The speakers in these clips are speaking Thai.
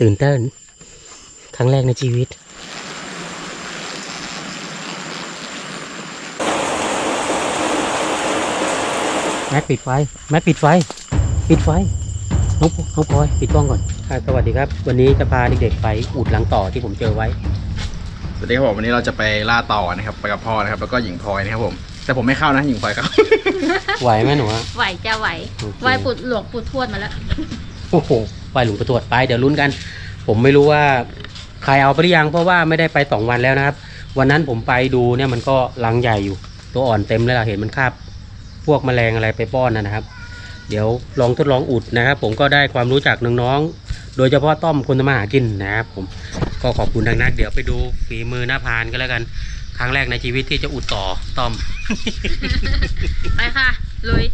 ตื่นเต้น ครั้งแรกในชีวิต แมทปิดไฟ แมทปิดไฟ ปิดไฟ น้องน้องพลอยปิดกล้องก่อนค่ะสวัสดีครับ วันนี้จะพาเด็กๆไปอุดหลังต่อที่ผมเจอไว้ สวัสดีครับผมวันนี้เราจะไปล่าต่อนะครับไปกับพ่อนะครับ แล้วก็หญิงพลอยนะครับผม แต่ผมไม่เข้านะหญิงพลอยครับไหวไหมหนูอะไหวจะไหวโอเคไหวปุดหลวงปุดทวดมาแล้ว โอ้โห ไปหลวงประตรวจไปเดี๋ยวลุ้นกัน ผมไม่รู้ว่าใครเอาไปหรือยังเพราะว่าไม่ได้ไปสองวันแล้วนะครับ วันนั้นผมไปดูเนี่ยมันก็รังใหญ่อยู่ ตัวอ่อนเต็มเลยล่ะเห็นมันคาบพวกแมลงอะไรไปป้อนนะครับ เดี๋ยวลองทดลองอุดนะครับ ผมก็ได้ความรู้จากน้องๆโดยเฉพาะต้อมคนทำมาหากินนะครับผมก็ขอบคุณทางนักเดี๋ยวไปดูฝีมือหน้าพานก็แล้วกันครั้งแรกในชีวิตที่จะอุดต่อต้อม ไปค่ะลุย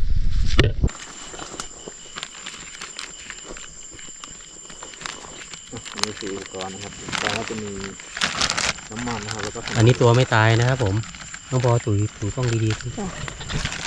นี่คืออุปกรณ์นะครับอุปกรณ์ก็จะมีน้ำมันนะครับแล้วก็อันนี้ตัวไม่ตายนะครับผมน้องพอตุ๋ยถูต้องดีๆ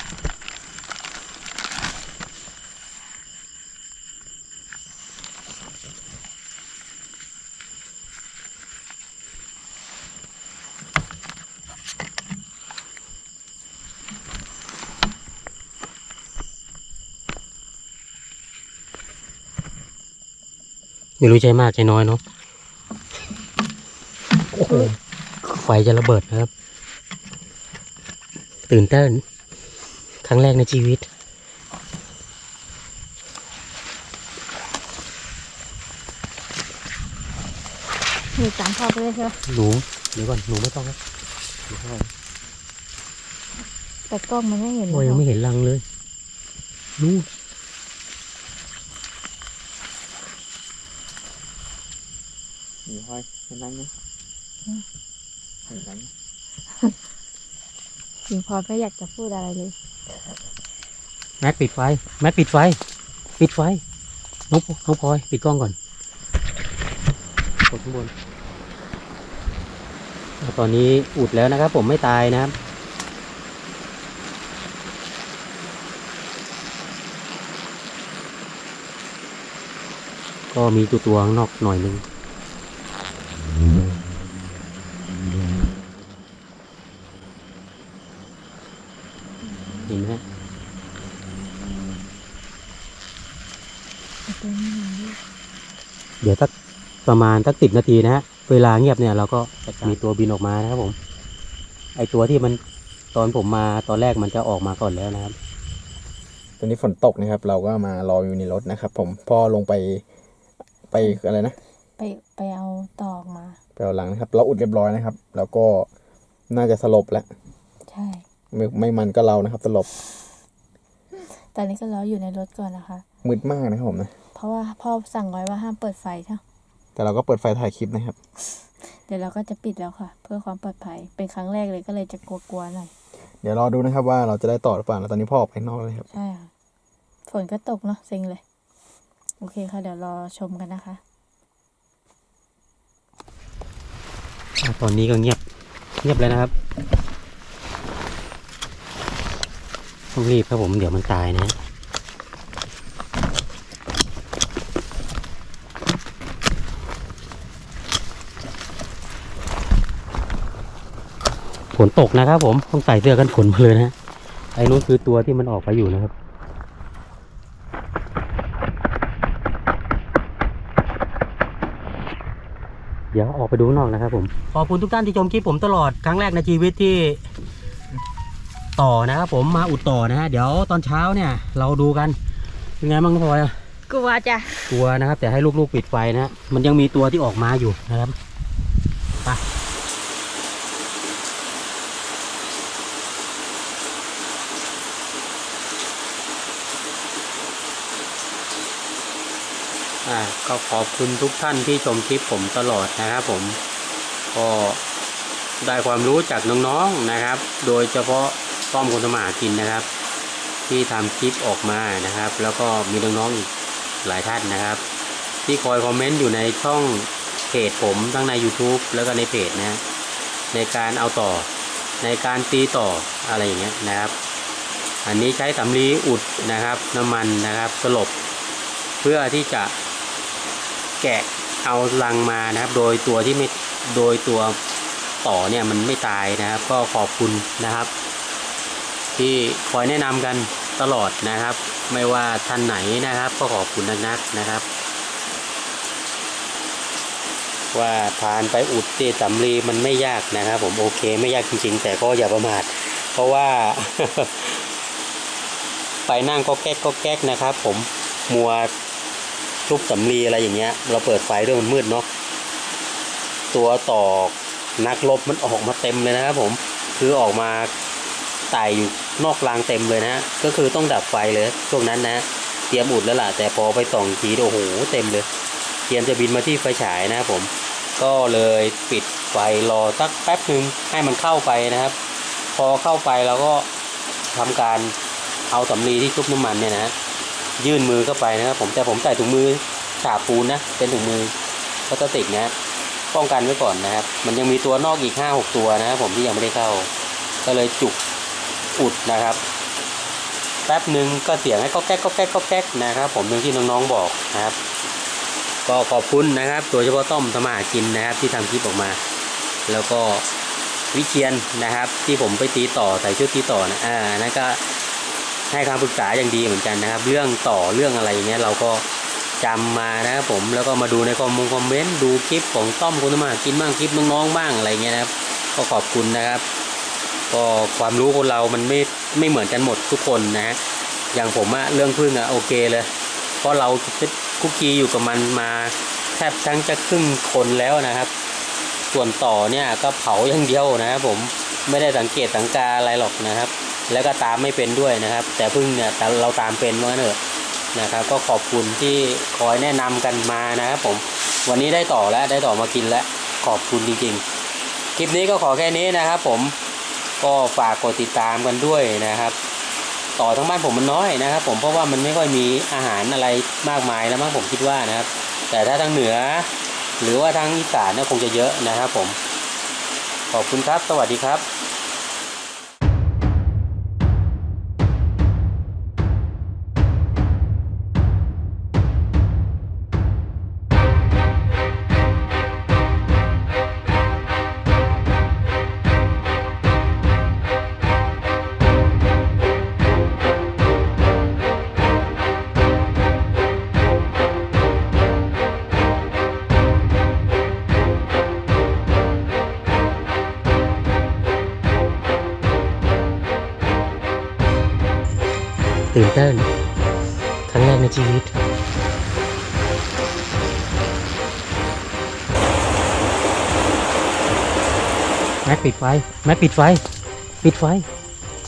ไม่รู้ใช้มากใช้น้อยเนาะโอ้โหไฟจะระเบิดนะครับ ตื่นเต้น ครั้งแรกในชีวิต หนูจำพ่อไปเลยใช่ไหมหนูเดี๋ยวก่อนหนูไม่ต้องครับหนูเข้าไปแต่กล้องมันไม่เห็นโอ้ยยังไม่เห็นรังเลยนู่น หญิงพลอยเห็นไหมเนี่ยเห็นไหมจริงพอไม่อยากจะพูดอะไรเลย แมทปิดไฟ แมทปิดไฟ ปิดไฟน้องพน้องพลอยปิดกล้องก่อนกดข้างบนอะตอนนี้อุดแล้วนะครับ ผมไม่ตายนะครับก็มีตัวตัวข้างนอกหน่อยหนึง เห็นไหมฮะเดี๋ยวสัก ประมาณสักสิบนาทีนะฮะเวลาเงียบเนี่ยเราก็มีตัวบินออกมานะครับผม ไอตัวที่มันตอนผมมาตอนแรกมันจะออกมาก่อนแล้วนะครับ ตอนนี้ฝนตกนะครับ เราก็มารออยู่ในรถนะครับ ผมพ่อลงไปไปอะไรนะไปไปเอาตอกมาไปเอาหลังนะครับ เราอุดเรียบร้อยนะครับ แล้วก็น่าจะสลบแล้วใช่ ไม่ไม่มันก็เรานะครับ สลบตอนนี้ก็รออยู่ในรถก่อนนะคะ มืดมากนะครับผมนะ เพราะว่าพ่อสั่งไว้ว่าห้ามเปิดไฟใช่ไหม แต่เราก็เปิดไฟถ่ายคลิปนะครับ เดี๋ยวเราก็จะปิดแล้วค่ะ เพื่อความปลอดภัยเป็นครั้งแรกเลยก็เลยจะกลัวๆหน่อยเดี๋ยวรอดูนะครับว่าเราจะได้ต่อหรือเปล่าแล้วตอนนี้พ่อออกไปข้างนอกเลยครับใช่ค่ะฝนก็ตกเนาะเซ็งเลย โอเคค่ะ เดี๋ยวรอชมกันนะคะ อะตอนนี้ก็เงียบเงียบเลยนะครับต้องรีบครับผมเดี๋ยวมันตายนะ ฝนตกนะครับ ผมต้องใส่เสื้อกันฝนมาเลยนะไอ้นู้นคือตัวที่มันออกไปอยู่นะครับเดี๋ยวออกไปดูข้างนอกนะครับ ผม ขอบคุณทุกท่านที่ชมคลิปผมตลอดครั้งแรกในชีวิตที่ต่อนะครับผมมาอุดต่อนะฮะเดี๋ยวตอนเช้าเนี่ย เราดูกันเป็นไงบ้างน้องพลอยอะกลัวจ้ะกลัวนะครับ แต่ให้ลูกๆปิดไฟนะฮะมันยังมีตัวที่ออกมาอยู่นะครับ อ่าก็ขอบคุณทุกท่านที่ชมคลิปผมตลอดนะครับผมก็ได้ความรู้จากน้องๆนะครับ โดยเฉพาะป้อมคนทำมาหากินนะครับ ที่ทำคลิปออกมานะครับ แล้วก็มีน้องๆอีกหลายท่านนะครับ ที่คอยคอมเมนต์อยู่ในช่องเพจผมทั้งใน YouTube แล้วก็ในเพจนะในการเอาต่อในการตีต่ออะไรอย่างเงี้ยนะครับ อันนี้ใช้สำลีอุดนะครับ น้ำมันนะครับสลบ เพื่อที่จะ แกะเอารังมานะครับ โดยตัวที่ไม่โดยตัวต่อเนี่ยมันไม่ตายนะครับ ก็ขอบคุณนะครับ ที่คอยแนะนำกันตลอดนะครับ ไม่ว่าท่านไหนนะครับ ก็ขอบคุณนักนะครับ ว่าทานไปอุดเตสำลีมันไม่ยากนะครับ ผมโอเคไม่ยากจริง ๆ แต่ก็อย่าประมาทเพราะว่า ไปนั่งก็แก๊กก็แก๊กนะครับ ผมมัว ชุบสำลีอะไรอย่างเงี้ย เราเปิดไฟด้วยมันมืดเนาะตัวต่อนักรบมันออกมาเต็มเลยนะครับผมคือออกมาไต่อยู่นอกรางเต็มเลยนะฮะก็คือต้องดับไฟเลยช่วงนั้นนะเตรียมอุดแล้วล่ะแต่พอไปส่องทีโอ้โหเต็มเลยเตรียมจะบินมาที่ไฟฉายนะครับผมก็เลยปิดไฟรอสักแป๊บหนึ่งให้มันเข้าไปนะครับ พอเข้าไปเราก็ทำการเอาสำลีที่ชุบน้ำมันเนี่ยนะ ยื่นมือเข้าไปนะครับผมแต่ผมใส่ถุงมือฉาบปูนนะเป็นถุงมือพลาสติกนะป้องกันไว้ก่อนนะครับ มันยังมีตัวนอกอีกห้าหกตัวนะครับผมที่ยังไม่ได้เข้า ก็เลยจุกอุดนะครับ แป๊บหนึ่งก็เสียงให้ก็แก๊กก็แก๊กก็แก๊กนะครับ ผมอย่างที่น้องๆบอกนะครับ ก็ขอบคุณนะครับ โดยเฉพาะต้อมธรรมากินนะครับ ที่ทำคลิปออกมา แล้วก็วิเชียนนะครับ ที่ผมไปตีต่อใส่ชุดตีต่อนะอ่านั่นก็ ให้คำปรึกษาอย่างดีเหมือนกันนะครับ เรื่องต่อเรื่องอะไรอย่างเงี้ยเราก็จำมานะครับผมแล้วก็มาดูในคอมมงคอมเมนต์ดูคลิปของต้อมคุณมากินบ้างคลิปน้องๆบ้างอะไรเงี้ยนะครับ ก็ขอบคุณนะครับ ก็ความรู้คนเรามันไม่ไม่เหมือนกันหมดทุกคนนะฮะอย่างผมอะเรื่องพึ่งอะโอเคเลย เพราะเราคุกคีอยู่กับมันมาแทบทั้งจะครึ่งคนแล้วนะครับ ส่วนต่อเนี่ยก็เผาอย่างเดียวนะครับผมไม่ได้สังเกตสังกาอะไรหรอกนะครับ แล้วก็ตามไม่เป็นด้วยนะครับ แต่พึ่งเนี่ยแต่เราตามเป็นว่างั้นเถอะนะครับ ก็ขอบคุณที่คอยแนะนำกันมานะครับผมวันนี้ได้ต่อแล้วได้ต่อมากินแล้วขอบคุณจริงๆ คลิปนี้ก็ขอแค่นี้นะครับ ผมก็ฝากกดติดตามกันด้วยนะครับ ต่อทั้งบ้านผมมันน้อยนะครับ ผมเพราะว่ามันไม่ค่อยมีอาหารอะไรมากมายแล้วมั้งผมคิดว่านะครับ แต่ถ้าทางเหนือ หรือว่าทางอีสานเนี่ยคงจะเยอะนะครับ ผม ขอบคุณครับ สวัสดีครับ ตื่นเต้นครั้งแรกในชีวิตแม็กปิดไฟ แม็กปิดไฟ ปิดไฟ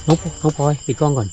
น้องน้องพลอยปิดกล้องก่อน